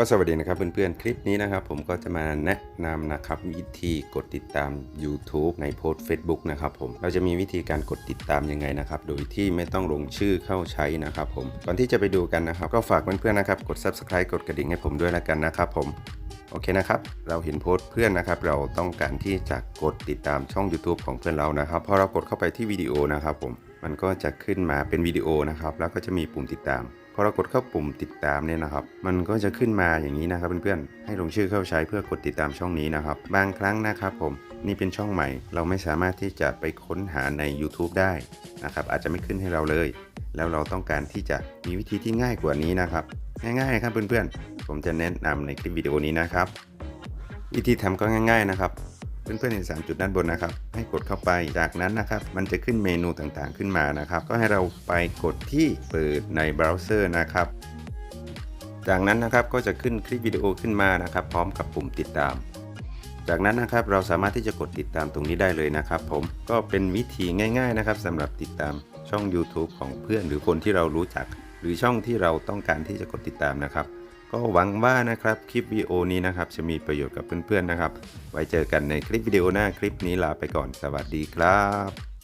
ก็สวัสดีนะครับเพื่อนๆ คลิปนี้นะครับ ผมก็จะมาแนะนำนะครับวิธีกดติดตาม YouTube ในโพสต์ Facebook นะครับผมเราจะมีวิธีการกดติดตามยังไงนะครับโดยที่ไม่ต้องลงชื่อเข้าใช้นะครับผมก่อนที่จะไปดูกันนะครับ ก็ฝากเพื่อนๆนะครับกด Subscribe กดกระดิ่งให้ผมด้วยแล้วกันนะครับผม โอเคนะครับ เราเห็นโพสต์เพื่อนนะครับ เราต้องการที่จะกดติดตามช่อง YouTube ของเพื่อนเรานะครับ พอเรากดเข้าไปที่วิดีโอนะครับผม มันก็จะขึ้นมาเป็นวิดีโอนะครับ แล้วก็จะมีปุ่มติดตาม พอเรากดเข้าปุ่มติดตามเนี่ยนะครับ มันก็จะขึ้นมาอย่างนี้นะครับเพื่อนๆ ให้ลงชื่อเข้าใช้เพื่อกดติดตามช่องนี้นะครับ บางครั้งนะครับผม นี่เป็นช่องใหม่ เราไม่สามารถที่จะไปค้นหาใน YouTube ได้นะครับ อาจจะไม่ขึ้นให้เราเลย แล้วเราต้องการที่จะมีวิธีที่ง่ายกว่านี้นะครับ ง่ายๆครับเพื่อนๆ ผมจะแนะนำในคลิปวิดีโอนี้นะครับ วิธีทำก็ง่าย ๆนะครับ เพื่อนๆเห็น3จุดด้านบนนะครับ ให้กดเข้าไปจากนั้นนะครับ มันจะขึ้นเมนูต่างๆขึ้นมานะครับ ก็ให้เราไปกดที่เปิดในเบราว์เซอร์นะครับ จากนั้นนะครับก็จะขึ้นคลิปวิดีโอขึ้นมานะครับ พร้อมกับปุ่มติดตามจากนั้นนะครับเราสามารถที่จะกดติดตามตรงนี้ได้เลยนะครับ ผมก็เป็นวิธีง่าย ๆนะครับสำหรับติดตามช่อง YouTube ของเพื่อนหรือคนที่เรารู้จัก หรือช่องที่เราต้องการที่จะกดติดตามนะครับ ก็หวังว่านะครับคลิปวิดีโอนี้นะครับจะมีประโยชน์กับเพื่อนๆนะครับ ไว้เจอกันในคลิปวิดีโอหน้าคลิปนี้ลาไปก่อนสวัสดีครับ